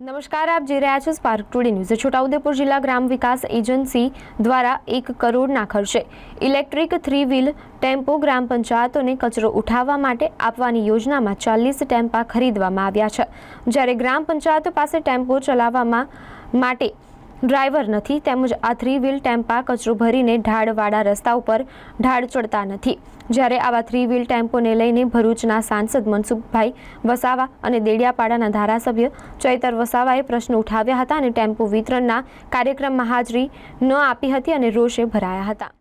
નમસ્કાર, આપ જોઈ રહ્યા છો સ્પાર્ક ટુડે ન્યૂઝ છોટાઉદેપુર જિલ્લા ગ્રામ વિકાસ એજન્સી દ્વારા એક કરોડના ખર્ચે ઇલેક્ટ્રિક થ્રી વ્હીલ ટેમ્પો ગ્રામ પંચાયતોને કચરો ઉઠાવવા માટે આપવાની યોજનામાં ચાલીસ ટેમ્પા ખરીદવામાં આવ્યા છે. જ્યારે ગ્રામ પંચાયતો પાસે ટેમ્પો ચલાવવામાં માટે ડ્રાઈવર નથી તેમજ આ થ્રી વ્હીલ ટેમ્પા કચરો ભરીને ઢાળવાળા રસ્તા ઉપર ઢાળ ચડતા નથી. જ્યારે આવા થ્રી વ્હીલ ટેમ્પોને લઈને ભરૂચના સાંસદ મનસુખભાઈ વસાવા અને દેડિયાપાડાના ધારાસભ્ય ચૈતર વસાવાએ પ્રશ્ન ઉઠાવ્યા હતા અને ટેમ્પો વિતરણના કાર્યક્રમમાં હાજરી ન આપી હતી અને રોષે ભરાયા હતા.